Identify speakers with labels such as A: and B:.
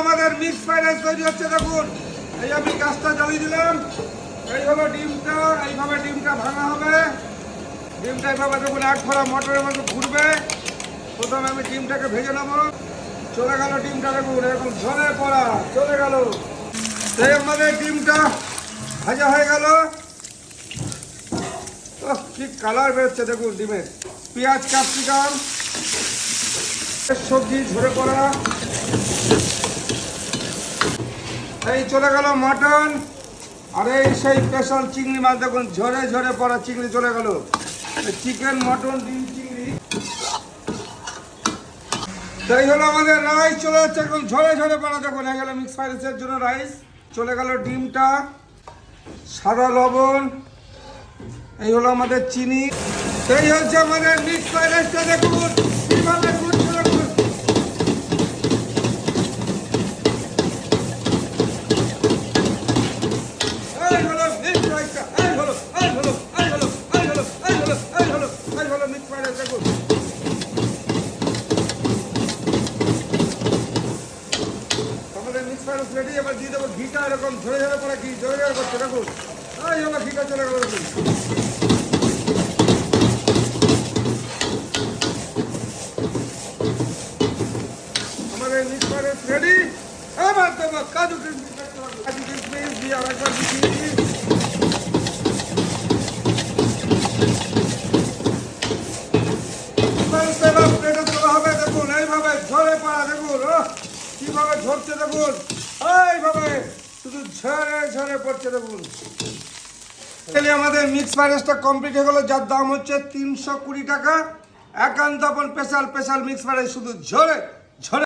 A: আমাদের mix fried rice তৈরি হচ্ছে, দেখুন। এই আমি গাছটা জ্বালিয়ে দিলাম। এই হলো ডিমটা, এইভাবে ডিমটা ভাঙা হবে। ডিমটা এইভাবে, দেখুন, এক ফোড়া মটরের মতো ঘুরবে। প্রথমে আমি ডিমটাকে ভেজে নেব। চলে গেল ডিমটা, দেখুন, এরকম ঝরে পড়া। চলে গেল। সেই আমাদের ডিমটা ভাজা হয়ে গেল। কি কালার বেরোচ্ছে, দেখুন, ডিমের। পেঁয়াজ, ক্যাপসিকাম, সবজি ঝরে পড়া। এই চলে গেল মটন। আর এই সেই স্পেশাল চিংড়ি মাছ দেখুন, ঝরে ঝরে পড়া চিংড়ি চলে গেল। চিকেন মটন ডিম, চিংড়ি। তাই হলো আমাদের রাইস চলে যাচ্ছে এখন ঝরে ঝরে পড়া। দেখুন, হয়ে গেল মিক্স রাইসের জন্য রাইস চলে গেল ডিমটা, সাদা লবণ। এই হলো আমাদের চিনি। সেই হচ্ছে আমাদের মিক্স ফ্রাইড রাইসটা দেখুন কীভাবে করছে দেখুন এই হলো মিক্স রাইসটা এই হলো এই হলো এই হলো এই হলো এই হলো এই হলো এই হলো মিক্স ফ্রাইড রাইস দেখুন আমাদের মিক্স ফ্রাইড রাইস রেডি এবার দিয়ে দেবো ঘিটা, এরকম ঝরে ঝরে পড়ে ঘি ঝরে ঝরে করছে, দেখুন। এই হলো ঘিটা, চলে গেল দেখুন। আমাদের মিক্স রেডি এবার দেবো কাজু কিশমিশ কাজু কিশমিশ দিয়ে আরেকবার মিশিয়ে দিই এবার প্লেটে তোলা হবে, দেখুন, এইভাবে ঝরে পড়া, দেখুন কীভাবে ঝরছে, দেখুন। এইভাবে শুধু ঝরে ঝরে পড়ছে দেখুন তাহলে আমাদের মিক্স ফ্রাইড কমপ্লিট হয়ে গেল, যার দাম হচ্ছে তিনশো কুড়ি টাকা। একান্ত স্পেশাল স্পেশাল মিক্স ফ্রাইড শুধু ঝরে ঝরে